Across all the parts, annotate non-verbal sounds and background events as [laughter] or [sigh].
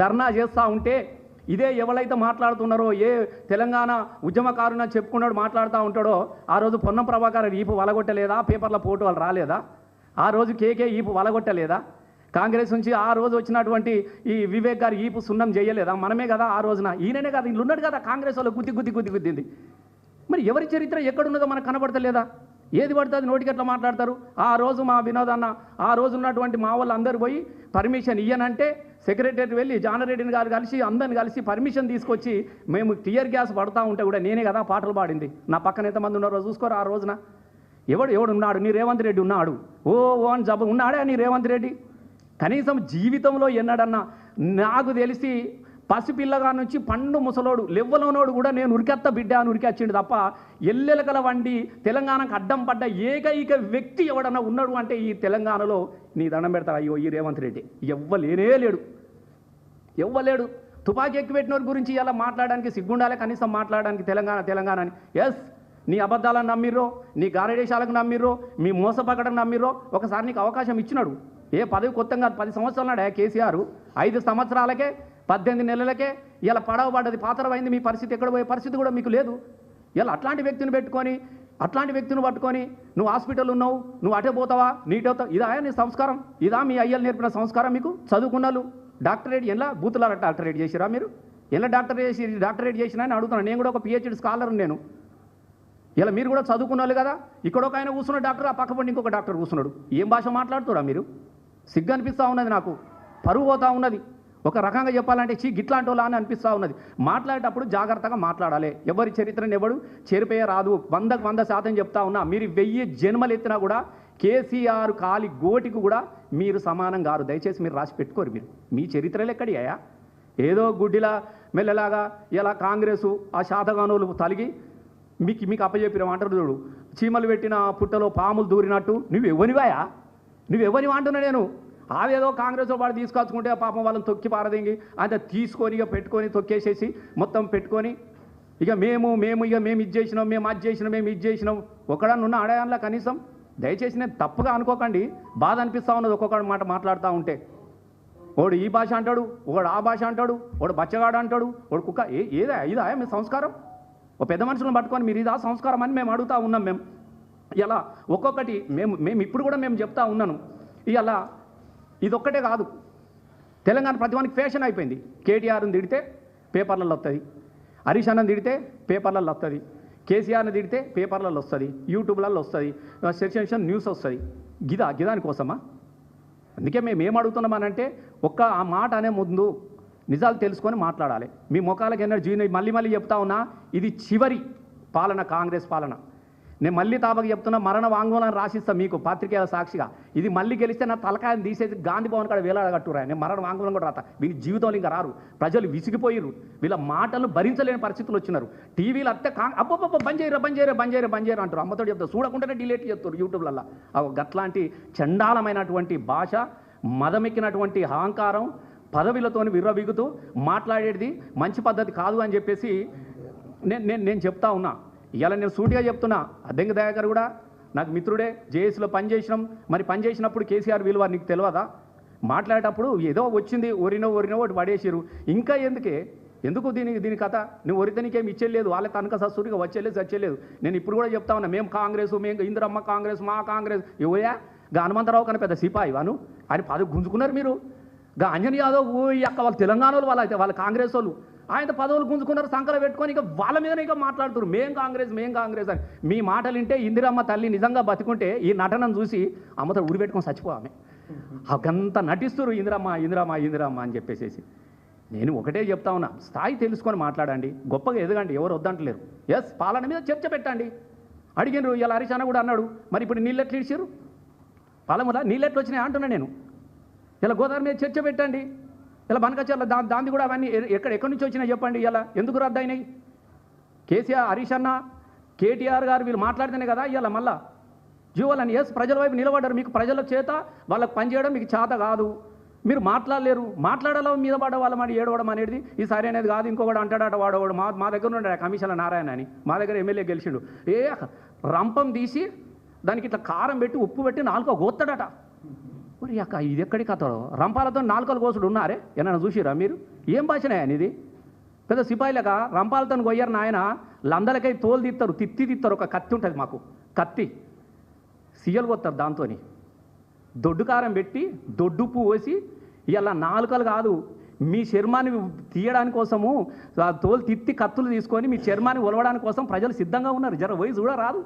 ధర్నా చేస్తూ ఉంటే ఇదే ఎవరైతే మాట్లాడుతున్నారో ఏ తెలంగాణ ఉద్యమకారున చెప్పుకున్నాడు మాట్లాడుతూ ఉంటాడో ఆ రోజు పొన్నం ప్రభాకర్ ఈపు వలగొట్టలేదా? పేపర్ల పోటు వాళ్ళు రాలేదా? ఆ రోజు కేకే ఈపు వలగొట్టలేదా? కాంగ్రెస్ నుంచి ఆ రోజు వచ్చినటువంటి ఈ వివేక్ గారు ఈపు సున్నం చేయలేదా? మనమే కదా ఆ రోజున. ఈయననే కదా ఇల్లు ఉన్నాడు కదా కాంగ్రెస్ వాళ్ళు గుద్ది గుద్ది గుద్ది గుద్దింది. మరి ఎవరి చరిత్ర ఎక్కడున్నదో మనకు కనబడతలేదా? ఏది పడుతుంది నోటికెట్లా మాట్లాడతారు? ఆ రోజు మా వినోద్ అన్న ఆ రోజు ఉన్నటువంటి మా వాళ్ళు అందరు పోయి పర్మిషన్ ఇయ్యనంటే సెక్రటరీ వెళ్ళి జానరెడ్డిని గారు కలిసి అందరిని కలిసి పర్మిషన్ తీసుకొచ్చి మేము టియర్ గ్యాస్ పడతా ఉంటే కూడా నేనే కదా పాటలు పాడింది. నా పక్కన ఎంతమంది ఉన్నారో చూసుకోరా ఆ రోజున? ఎవడు ఎవడు ఉన్నాడు? నీ రేవంత్ రెడ్డి ఉన్నాడు. ఓ ఓ అని జబ్బు ఉన్నాడే నీ రేవంత్ రెడ్డి? కనీసం జీవితంలో ఎన్నడన్నా నాకు తెలిసి పసిపిల్లగా నుంచి పండు ముసలోడు లెవ్వలోనోడు కూడా నేను ఉరికెత్త బిడ్డ అని ఉరికొచ్చిండు తప్ప ఎల్లెలకల వండి తెలంగాణకు అడ్డం పడ్డ ఏకైక వ్యక్తి ఎవడన్నా ఉన్నాడు అంటే ఈ తెలంగాణలో నీ దండం పెడతాడు అయ్యో ఈ రేవంత్ రెడ్డి. ఎవ్వలేనే లేడు. ఎవ్వలేడు. తుపాకీ ఎక్కుపెట్టినోరు గురించి ఇలా మాట్లాడడానికి సిగ్గుండాలే కనీసం మాట్లాడడానికి తెలంగాణ తెలంగాణ అని. ఎస్ నీ అబద్ధాలను నమ్మిర్రో నీ గారడేశాలకు నమ్మిర్రో మీ మోసపకడం నమ్మిర్రో ఒకసారి నీకు అవకాశం ఇచ్చినాడు. ఏ పదవి కొత్తగా పది సంవత్సరాలు నాడే కేసీఆర్? ఐదు సంవత్సరాలకే పద్దెనిమిది నెలలకే ఇలా పడవబడ్డది పాతరమైంది మీ పరిస్థితి ఎక్కడ పోయే పరిస్థితి కూడా మీకు లేదు. ఇలా అట్లాంటి వ్యక్తిని పెట్టుకొని అట్లాంటి వ్యక్తిని పట్టుకొని నువ్వు హాస్పిటల్ ఉన్నావు నువ్వు అటే పోతావా? నీటవుతావు ఇదా నీ సంస్కారం? ఇదా మీ అయ్యలు నేర్పిన సంస్కారం మీకు? చదువుకున్నాళ్ళు డాక్టరేట్ ఎలా బూతులార డాక్టరేట్ చేసిరా మీరు? ఎలా డాక్టర్ చేసి డాక్టరేట్ చేసినా అని అడుగుతున్నాను నేను కూడా ఒక పిహెచ్డి స్కాలర్ నేను. ఇలా మీరు కూడా చదువుకున్న కదా ఇక్కడ ఒక ఆయన కూర్చున్న డాక్టర్ ఆ పక్క పండి ఇంకొక డాక్టర్ కూర్చున్నాడు. ఏం భాష మాట్లాడుతురా మీరు? సిగ్గు అనిపిస్తూ ఉన్నది నాకు. పరువు పోతా ఉన్నది. ఒక రకంగా చెప్పాలంటే చీ గిట్లాంటోలా అని అనిపిస్తూ ఉన్నది. మాట్లాడేటప్పుడు జాగ్రత్తగా మాట్లాడాలి. ఎవరి చరిత్రను ఎవడు చెరిపేయ రాదు. వందకు వంద శాతం చెప్తా ఉన్నా మీరు వెయ్యి జన్మలు ఎత్తినా కూడా కేసీఆర్ కాలి గోటికి కూడా మీరు సమానం కారు. దయచేసి మీరు రాసి పెట్టుకోరు మీరు. మీ చరిత్రలు ఎక్కడియా ఏదో గుడ్డిలా మెల్లలాగా ఇలా కాంగ్రెసు ఆ శాతగానులు తలిగి మీకు మీకు అప్పచెప్పిన అంటారు చూడు. చీమలు పెట్టిన పుట్టలో పాములు దూరినట్టు నువ్వు ఎవరివాయా నువ్వు ఎవరి అంటున్నా నేను? అవేదో కాంగ్రెస్ వాడు తీసుకొచ్చుకుంటే పాపం వాళ్ళని తొక్కి పారదింగి అంత తీసుకొని ఇక పెట్టుకొని తొక్కేసేసి మొత్తం పెట్టుకొని ఇక మేము మేము ఇక మేము ఇది చేసినాం మేము అది చేసినాం మేము ఇది చేసినాం. ఒకడన్నా ఉన్న ఆడయాన్లా కనీసం దయచేసి నేను తప్పుగా అనుకోకండి. బాధ అనిపిస్తూ ఉన్నది ఒక్కొక్కడి మాట మాట్లాడుతూ ఉంటే. వాడు ఈ భాష అంటాడు ఒకడు ఆ భాష అంటాడు వాడు బచ్చగాడు అంటాడు వాడు కుక్క. ఏ ఏదా ఇదా మీ సంస్కారం? ఓ పెద్ద మనుషులను పట్టుకొని మీరు ఇదా సంస్కారం అని మేము అడుగుతూ ఉన్నాం మేము. ఇలా ఒక్కొక్కటి మేము మేము ఇప్పుడు కూడా మేము చెప్తా ఉన్నాను. ఇలా ఇదొక్కటే కాదు. తెలంగాణ ప్రతివానికి ఫ్యాషన్ అయిపోయింది. కేటీఆర్ని తిడితే పేపర్లలో వస్తుంది. హరీష్ అన్నని తిడితే పేపర్లలో వస్తుంది. కేసీఆర్ని తిడితే పేపర్లలో వస్తుంది. యూట్యూబ్లలో వస్తుంది. సెన్సేషన్ న్యూస్ వస్తుంది. గిదా గిదాని కోసమా? అందుకే మేము ఏం అడుగుతున్నామనంటే ఒక్క ఆ మాట అనే ముందు నిజాలు తెలుసుకొని మాట్లాడాలి. మీ ముఖాలకు ఎనర్జీ మళ్ళీ మళ్ళీ చెప్తా ఉన్నా ఇది చివరి పాలన కాంగ్రెస్ పాలన. నేను మళ్ళీ తాపకి చెప్తున్నా మరణ వాంగ్మూలం రాసిస్తా మీకు పాత్రికేయుల సాక్షిగా. ఇది మళ్ళీ గెలిస్తే నా తలకాయని తీసేసి గాంధీ భవన్ కాడ వేలాడగట్టురా. నేను మరణ వాంగ్మూలం కూడా రాత వీళ్ళ జీవితంలో ఇంకా రారు. ప్రజలు విసిగిపోయిర్రు. వీళ్ళ మాటలు భరించలేని పరిస్థితులు వచ్చినారు. టీవీలు అత్తే కా అబ్బబ్బబ్బ బంద్ చేయరా బంద్ చేయరా బంద్ చేయరా బంద్ చేయరా అంటారు. అమ్మతో చెప్తారు చూడకుండానే డిలీట్ చేస్తారు యూట్యూబ్లలో గట్లాంటి చండాలమైనటువంటి భాష మదమెక్కినటువంటి అహంకారం పదవిలతోని విర్రవీగుతూ మాట్లాడేది మంచి పద్ధతి కాదు అని చెప్పేసి నేను నేను నేను చెప్తా ఉన్నా. ఇవాళ నేను సూటిగా చెప్తున్నా అద్దెంగ దయాకర్ కూడా నాకు మిత్రుడే జేఏసీలో పనిచేసినాం మరి పనిచేసినప్పుడు కేసీఆర్ విలువ నీకు తెలియదా మాట్లాడేటప్పుడు ఏదో వచ్చింది ఒరినో ఒరినో ఒకటి పడేసారు ఇంకా ఎందుకే? ఎందుకు దీనికి దీని కథ? నువ్వు ఒరితనికేం ఇచ్చేయలేదు వాళ్ళ తనక సస్సుడిగా వచ్చేలేదు చచ్చేలేదు నేను ఇప్పుడు కూడా చెప్తా ఉన్నా మేము కాంగ్రెస్ మేము ఇందిరమ్మ కాంగ్రెస్ మా కాంగ్రెస్. ఎవయా గా హనుమంతరావు కన్నా పెద్ద సిపాయి వాను. ఆయన పదవి గుంజుకున్నారు మీరు. గా అంజనీ యాదవ్ ఓ ఈ వాళ్ళ తెలంగాణలో వాళ్ళ అయితే వాళ్ళ కాంగ్రెస్ వాళ్ళు. ఆయన పదవులు గుంజుకున్నారు సంకల పెట్టుకొని ఇక వాళ్ళ మీదనే ఇక మాట్లాడుతున్నారు. మేం కాంగ్రెస్ మేం కాంగ్రెస్ అని. మీ మాటలు వింటే ఇందిరమ్మ తల్లి నిజంగా బతికుంటే ఈ నటనను చూసి అమ్మతో ఉరి పెట్టుకొని చచ్చిపో ఆమె. అకంత నటిస్తున్నారు ఇందిరమ్మ ఇందిరమ్మ ఇందిరమ్మ అని చెప్పేసేసి. నేను ఒకటే చెప్తా ఉన్నా స్థాయి తెలుసుకొని మాట్లాడండి. గొప్పగా ఎదగండి ఎవరు వద్దంటలేరు. ఎస్ పాలన మీద చర్చ పెట్టండి. అడిగినరు ఇలా హరీష్ కూడా అన్నాడు మరి ఇప్పుడు నీళ్ళు ఎట్లా ఇడిచారు పాలమూల నీళ్ళు ఎట్లా వచ్చినాయి? అంటున్నా నేను. ఇలా గోదావరి మీద చర్చ పెట్టండి. ఇలా బనకచర్ల దా దాంది కూడా అవన్నీ ఎక్కడ ఎక్కడి నుంచి వచ్చినాయి చెప్పండి ఇలా? ఎందుకు రద్దు అయినాయి కేసీఆర్ హరీష్ అన్న కేటీఆర్ గారు వీళ్ళు మాట్లాడితేనే కదా ఇలా మళ్ళా? జీవోలని ఎస్ ప్రజల వైపు నిలబడ్డారు. మీకు ప్రజల చేత వాళ్ళకి పనిచేయడం మీకు చేత కాదు. మీరు మాట్లాడలేరు. మాట్లాడాలో మీద పడ్డ వాళ్ళ ఏడవడం అనేది ఈ సారి అనేది కాదు. ఇంకొకటి అంటాడట వాడవాడు మా మా దగ్గర ఉండే కమిషన్ల నారాయణ అని. మా దగ్గర ఎమ్మెల్యే గెలిచిండు. ఏ రంపం తీసి దానికి ఇట్లా కారం పెట్టి ఉప్పు పెట్టి నాలుగో గోత్తడట. మరి అక్క ఇది ఎక్కడి కథ? రంపాలతో నాలుకలు కోసుడు ఉన్నారే? ఏమన్నా చూసిరా మీరు? ఏం భాషనే ఇది? పెద్ద సిపాయిలక? రంపాలతో కొయ్యారు నాయన లందలకై తోలు తీస్తారు తిత్తి తీస్తారు ఒక కత్తి ఉంటుంది మాకు. కత్తి. సీయలు కొత్తారు దాంతోని. దొడ్డు కారం పెట్టి దొడ్డు ఉప్పు పోసి ఇలా నాలుకలు కాదు మీ చర్మాన్ని తీయడానికి కోసము తోలు తిత్తి కత్తులు తీసుకొని మీ చర్మాన్ని ఒలవడానికి కోసం ప్రజలు సిద్ధంగా ఉన్నారు. జర పోయి చూడరాదు.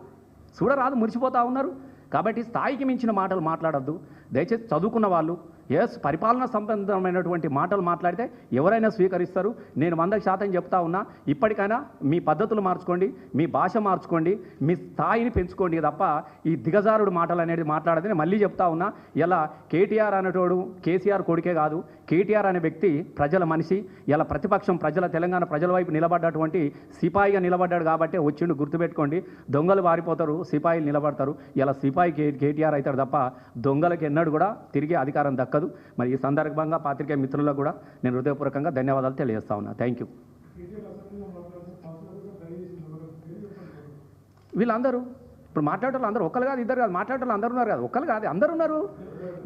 చూడరాదు మురిసిపోతూ ఉన్నారు. కాబట్టి స్థాయికి మించిన మాటలు మాట్లాడద్దు. దయచేసి చదువుకున్న వాళ్ళు ఎస్ పరిపాలన సంబంధమైనటువంటి మాటలు మాట్లాడితే ఎవరైనా స్వీకరిస్తారు. నేను వంద శాతం చెప్తా ఉన్నా ఇప్పటికైనా మీ పద్ధతులు మార్చుకోండి మీ భాష మార్చుకోండి మీ స్థాయిని పెంచుకోండి తప్ప ఈ దిగజారుడు మాటలు అనేది మాట్లాడదని మళ్ళీ చెప్తా ఉన్నా ఇలా కేటీఆర్ అనేటోడు కేసీఆర్ కొడుకే కాదు. కేటీఆర్ అనే వ్యక్తి ప్రజల మనిషి. ఇలా ప్రతిపక్షం ప్రజల తెలంగాణ ప్రజల వైపు నిలబడ్డటువంటి సిపాయిగా నిలబడ్డాడు కాబట్టి వచ్చిండు గుర్తుపెట్టుకోండి. దొంగలు వారిపోతారు సిపాయిలు నిలబడతారు. ఇలా సిపాయి కే కేటీఆర్ అవుతాడు తప్ప దొంగలకి ఎన్నడూ కూడా తిరిగి అధికారం దక్క దక్కదు. మరి ఈ సందర్భంగా పాత్రికేయ మిత్రులకు కూడా నేను హృదయపూర్వకంగా ధన్యవాదాలు తెలియజేస్తా ఉన్నా. థ్యాంక్ యూ వీళ్ళందరూ ఇప్పుడు మాట్లాడేటోళ్ళు అందరూ ఒకరు కాదు ఇద్దరు కాదు మాట్లాడేటోళ్ళు అందరూ ఉన్నారు కాదు. ఒకరు కాదు అందరు ఉన్నారు.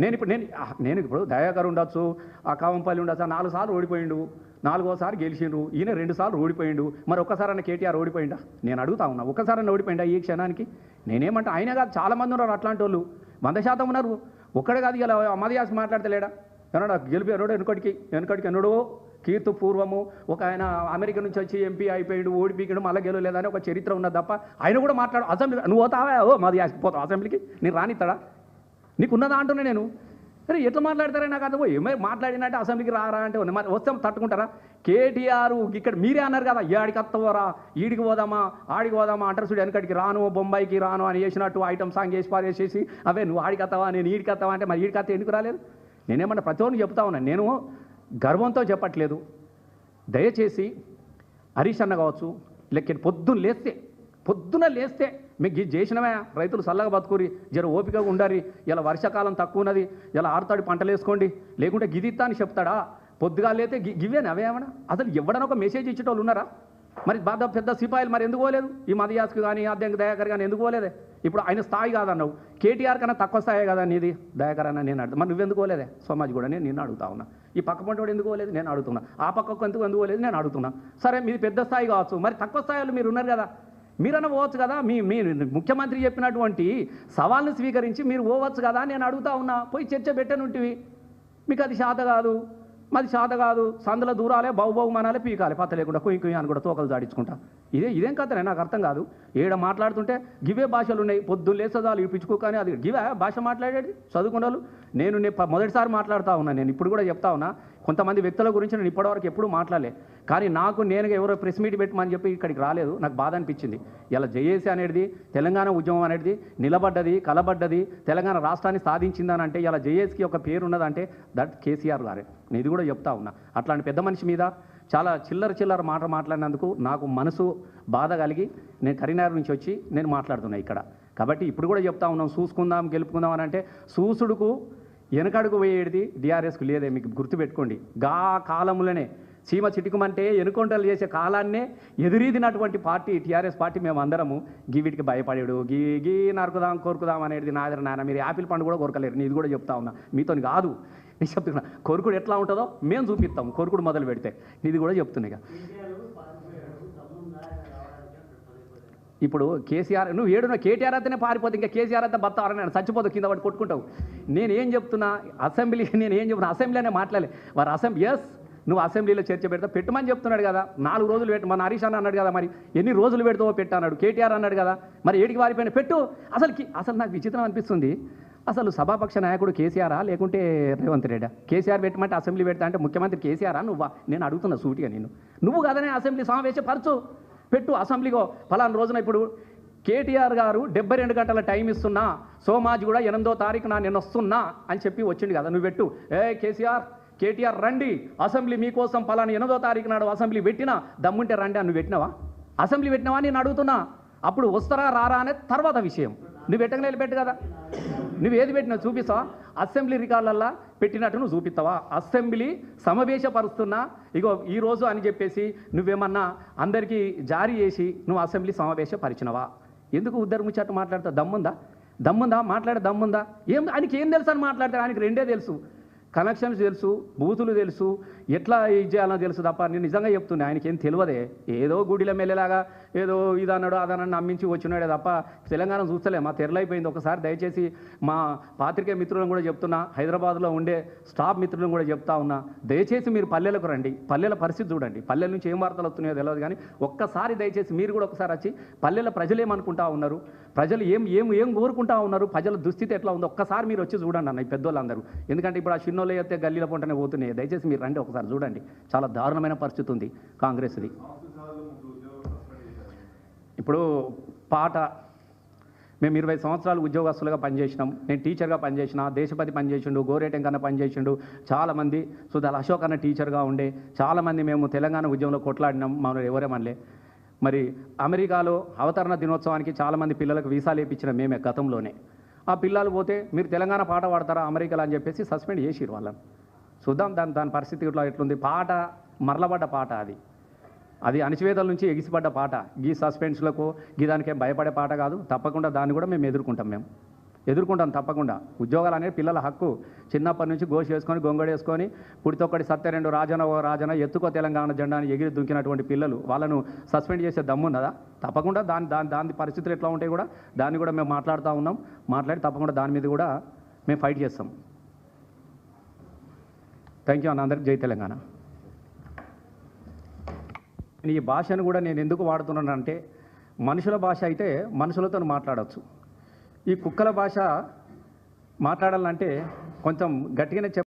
నేను ఇప్పుడు నేను నేను ఇప్పుడు దయాకర్ ఉండొచ్చు ఆ కావంపల్లి ఉండొచ్చు ఆ నాలుగు సార్లు ఓడిపోయిండు. నాలుగోసారి గెలిచిండ్రు. ఈయన రెండు సార్లు ఓడిపోయిండు. మరి ఒక్కసారన్న కేటీఆర్ ఓడిపోయిందా నేను అడుగుతా ఉన్నా. ఒక్కసారన్న ఓడిపోయిందా ఈ క్షణానికి? నేనేమంటా ఆయన కాదు చాలా మంది ఉన్నారు అట్లాంటి వాళ్ళు వంద శాతం ఉన్నారు. ఒక్కడే కాదు ఇలా మదయాసి మాట్లాడతలేడా? ఎన్నడా గెలిపి ఎన్నడో వెనుకటికి వెనుకటికి ఎన్నడో కీర్తు పూర్వము ఒక ఆయన అమెరికా నుంచి వచ్చి ఎంపీ అయిపోయాడు ఓడిపోయాడు మళ్ళీ గెలవలేదని ఒక చరిత్ర ఉన్నది తప్ప ఆయన కూడా మాట్లాడు. అసెంబ్లీ నువ్వు పోతావా? ఓ మాది పోతావు అసెంబ్లీకి? నేను రానిస్తాడా నీకు ఉన్నదా అంటున్నా నేను? అరే ఎట్లా మాట్లాడతారా నాకు అర్థం ఏమై మాట్లాడినట్టే అసెంబ్లీకి రారా అంటే మరి వస్తే తట్టుకుంటారా? కేటీఆర్ ఇక్కడ మీరే అన్నారు కదా ఏడికి అత్తవరా ఈడికి పోదామా ఆడికి పోదామా అంటారు చూడు వెనకడికి రాను బొంబాయికి రాను అని చేసినట్టు ఐటమ్ సాంగ్ వేసి పారేసేసి అవే నువ్వు ఆడికి అత్తావా నేను ఈడికి అత్తావా అంటే మరి ఈడికి అత్త ఎందుకు రాలేదు? నేనేమన్నా ప్రతి ఒక్కరిని చెప్తా ఉన్నాను నేను గర్వంతో చెప్పట్లేదు. దయచేసి హరీష్ అన్న కావచ్చు లేకపోతే పొద్దున్న లేస్తే పొద్దున లేస్తే మీకు ఇది చేసినవే. రైతులు చల్లగా బతుకురి జర ఓపికగా ఉండాలి ఇలా వర్షాకాలం తక్కువ ఉన్నది ఇలా ఆరుతాడు పంటలు వేసుకోండి. లేకుంటే గిదిత్తా అని చెప్తాడా? పొద్దుగా లేతే గి గివేనా అవేమన్నా అసలు ఎవడన్నా ఒక మెసేజ్ ఇచ్చేటోళ్ళు ఉన్నారా? మరి బాధ పెద్ద సిపాయిలు మరి ఎందుకు పోలేదు? ఈ మదయాస్కి కానీ అద్దెంక దయాకర్ కానీ ఎందుకు పోలేదే? ఇప్పుడు ఆయన స్థాయి కాదన్నావు. కేటీఆర్ కన్నా తక్కువ స్థాయి కదా నీది? దయాకర్ అన్న నేను అడుగుతా. మరి నువ్వెందుకు పోలేదే? సమాజ్ కూడా నేను నిన్ను అడుగుతా ఉన్నా. ఈ పక్క పంటోడు ఎందుకు పోలేదు? నేను అడుగుతున్నా. ఆ పక్కకు ఎందుకు ఎందుకు పోలేదు? నేను అడుగుతున్నా. సరే మీది పెద్ద స్థాయి కావచ్చు. మరి తక్కువ స్థాయిలో మీరు ఉన్నారు కదా. మీరన్నా పోవచ్చు కదా మీ మీ ముఖ్యమంత్రి చెప్పినటువంటి సవాల్ను స్వీకరించి మీరు పోవచ్చు కదా నేను అడుగుతా ఉన్నా పోయి చర్చ పెట్టనుంటివి. మీకు అది శాత కాదు మాది శాత కాదు. సందుల దూరాలే బహుబహుమానాలే పీకాలి పత్త లేకుండా కుయ్యి కుయ్యి అని కూడా తోకలు దాడించుకుంటా ఇదే ఇదేం కథనే నాకు అర్థం కాదు. ఏడ మాట్లాడుతుంటే గివే భాషలు ఉన్నాయి పొద్దున్న లేసదాలు ఇప్పించుకో కానీ అది గివే భాష మాట్లాడేది? చదువుకున్నాళ్ళు? నేను మొదటిసారి మాట్లాడుతూ ఉన్నా నేను ఇప్పుడు కూడా చెప్తా ఉన్నా కొంతమంది వ్యక్తుల గురించి నేను ఇప్పటివరకు ఎప్పుడూ మాట్లాడలే. కానీ నాకు నేనుగా ఎవరో ప్రెస్ మీట్ పెట్టమని చెప్పి ఇక్కడికి రాలేదు. నాకు బాధ అనిపించింది. ఇలా జేఏసీ అనేది తెలంగాణ ఉద్యమం అనేది నిలబడ్డది కలబడ్డది తెలంగాణ రాష్ట్రాన్ని సాధించిందని అంటే ఇలా జేఏసీకి ఒక పేరు ఉన్నదంటే దట్ కేసీఆర్ గారే. నేను ఇది కూడా చెప్తా ఉన్నా. అట్లాంటి పెద్ద మనిషి మీద చాలా చిల్లర చిల్లర మాట మాట్లాడినందుకు నాకు మనసు బాధ కలిగి నేను కరీంనగర్ నుంచి వచ్చి నేను మాట్లాడుతున్నా ఇక్కడ. కాబట్టి ఇప్పుడు కూడా చెప్తా ఉన్నాం చూసుకుందాం గెలుపుకుందాం అని అంటే సూసుడుకు వెనకడుగు పోయేది డిఆర్ఎస్కు లేదే మీకు గుర్తుపెట్టుకోండి. గా కాలంలోనే సీమ చిటికమంటే ఎనుకొంటలు చేసే కాలాన్నే ఎదురీదినటువంటి పార్టీ టీఆర్ఎస్ పార్టీ మేము అందరము గీ వీటికి భయపడేడు. గీ గీ నరుకుదాం కోరుకుదాం అనేది నాదర నాన్న మీరు యాపిల్ పండు కూడా కొరకలేరు. నీది కూడా చెప్తా ఉన్నా. మీతో కాదు. నేను చెప్తున్నా కొరుకుడు ఎట్లా ఉంటుందో మేము చూపిస్తాం. కొరుకుడు మొదలు పెడితే. నీది కూడా చెప్తున్నా ఇక ఇప్పుడు కేసీఆర్ నువ్వు ఏడున్న కేటీఆర్ అయితేనే పారిపోతే ఇంకా కేసీఆర్ అయితే బతారని నేను చచ్చిపోతావు కింద పడి కొట్టుకుంటావు. నేను ఏం చెప్తున్నా అసెంబ్లీ [laughs] నేను ఏం చెప్తున్నా అసెంబ్లీనే మాట్లాడలే. వారు అసెంబ్లీ ఎస్ నువ్వు అసెంబ్లీలో చర్చ పెడతా పెట్టమని చెప్తున్నాడు కదా. నాలుగు రోజులు పెట్టు మన హరీష్ అన్న అన్నాడు కదా మరి. ఎన్ని రోజులు పెడతావో పెట్టు అన్నాడు. కేటీఆర్ అన్నాడు కదా. మరి ఏడికి వారిపోయిన పెట్టు. అసలు అసలు నాకు విచిత్రం అనిపిస్తుంది. అసలు సభాపక్ష నాయకుడు కేసీఆరా లేకుంటే రేవంత్ రెడ్డా? కేసీఆర్ పెట్టమంటే అసెంబ్లీ పెడతా అంటే ముఖ్యమంత్రి కేసీఆరా నువ్వా? నేను అడుగుతున్నా సూటిగా నేను. నువ్వు కదనే అసెంబ్లీ సమావేశం పరచు. పెట్టు అసెంబ్లీగో ఫలానా రోజున ఇప్పుడు కేటీఆర్ గారు డెబ్బై రెండు గంటల టైం ఇస్తున్నా సోమాజ్ కూడా ఎనిమిదో తారీఖున నేను వస్తున్నా అని చెప్పి వచ్చింది కదా నువ్వు పెట్టు. ఏ కేసీఆర్ కేటీఆర్ రండి అసెంబ్లీ మీకోసం ఫలానా ఎనిమిదో తారీఖు నాడు అసెంబ్లీ పెట్టినా దమ్ముంటే రండి అని నువ్వు పెట్టినావా? అసెంబ్లీ పెట్టినావా నేను అడుగుతున్నా. అప్పుడు వస్తారా రారా అనే తర్వాత విషయం. నువ్వు పెట్టగలేదు పెట్టు కదా. నువ్వు ఏది పెట్టినా చూపిస్తావా? అసెంబ్లీ రికార్డులల్లా పెట్టినట్టు నువ్వు చూపిస్తావా? అసెంబ్లీ సమావేశపరుస్తున్నా ఇగో ఈరోజు అని చెప్పేసి నువ్వేమన్నా అందరికీ జారీ చేసి నువ్వు అసెంబ్లీ సమావేశపరిచినవా? ఎందుకు ఉద్దరు ముచ్చట్టు మాట్లాడతావు? దమ్ముందా? దమ్ముందా? మాట్లాడే దమ్ముందా? ఏం ఆయనకి ఏం తెలుసు అని మాట్లాడతాడు ఆయనకి రెండే తెలుసు. కనెక్షన్స్ తెలుసు బూతులు తెలుసు ఎట్లా ఇది చేయాలో తెలుసు తప్ప నేను నిజంగా చెప్తున్నా ఆయనకి ఏం తెలియదే. ఏదో గుడిలో మెల్లేలాగా ఏదో ఇదన్నాడు అదన్నాడు నమ్మించి వచ్చినాడే తప్ప తెలంగాణ చూస్తలే మా తెరలైపోయింది ఒకసారి దయచేసి మా పాత్రికే మిత్రులను కూడా చెప్తున్నా హైదరాబాద్లో ఉండే స్టాఫ్ మిత్రులను కూడా చెప్తా ఉన్నా దయచేసి మీరు పల్లెలకు రండి. పల్లెల పరిస్థితి చూడండి. పల్లెల నుంచి ఏం వార్తలు వస్తున్నాయో తెలియదు కానీ ఒక్కసారి దయచేసి మీరు కూడా ఒకసారి వచ్చి పల్లెల ప్రజలు ఏమనుకుంటా ఉన్నారు? ప్రజలు ఏం ఏం ఏం కోరుకుంటా ఉన్నారు? ప్రజల దుస్థితి ఎట్లా ఉందో? ఒక్కసారి మీరు వచ్చి చూడండి అన్న ఈ పెద్దోళ్ళందరూ. ఎందుకంటే ఇప్పుడు ఆ చిన్నోళ్ళు అయితే గల్లీల పొంటనే పోతున్నాయి. దయచేసి మీరు రండి ఒకసారి చూడండి. చాలా దారుణమైన పరిస్థితి ఉంది కాంగ్రెస్ది. ఇప్పుడు పాట. మేము ఇరవై సంవత్సరాలు ఉద్యోగస్తులుగా పనిచేసినాం. నేను టీచర్గా పనిచేసిన దేశపతి పనిచేసిండు గోరేటెం కన్నా పనిచేసిండు చాలామంది. సుధాల్ అశోక్ అన్న టీచర్గా ఉండే చాలామంది మేము తెలంగాణ ఉద్యమంలో కొట్లాడినాం. మనం ఎవరేమనలే మరి అమెరికాలో అవతరణ దినోత్సవానికి చాలామంది పిల్లలకు వీసాలు వేయించిన మేమే గతంలోనే. ఆ పిల్లలు పోతే మీరు తెలంగాణ పాట పాడతారా అమెరికాలో? అని చెప్పేసి సస్పెండ్ చేసిరు వాళ్ళని. చూద్దాం దాని దాని పరిస్థితి ఇట్లా ఎట్లుంది? పాట మరలబడ్డ పాట అది. అది అణచివేతల నుంచి ఎగిసిపడ్డ పాట. గీ సస్పెన్స్లకు గీదానికేం భయపడే పాట కాదు. తప్పకుండా దాన్ని కూడా మేము ఎదుర్కొంటాం మేము. ఎదుర్కొంటాం తప్పకుండా. ఉద్యోగాలు అనేది పిల్లల హక్కు. చిన్నప్పటి నుంచి గోషి వేసుకొని గొంగడి వేసుకొని పుడితొక్కడి సత్య రెండు రాజన ఓ రాజన ఎత్తుకో తెలంగాణ జెండాని ఎగిరి దుంకినటువంటి పిల్లలు వాళ్ళను సస్పెండ్ చేసే దమ్మున్నదా తప్పకుండా దాని దాని దాని పరిస్థితులు ఎట్లా ఉంటాయి కూడా దాన్ని కూడా మేము మాట్లాడుతూ ఉన్నాం. మాట్లాడి తప్పకుండా దాని మీద కూడా మేము ఫైట్ చేస్తాం. థ్యాంక్ యూ అన్న అందరికి. జై తెలంగాణ. ఈ భాషను కూడా నేను ఎందుకు వాడుతున్నానంటే మనుషుల భాష అయితే మనుషులతో మాట్లాడవచ్చు ఈ కుక్కల భాష మాట్లాడాలంటే కొంచెం గట్టిగానే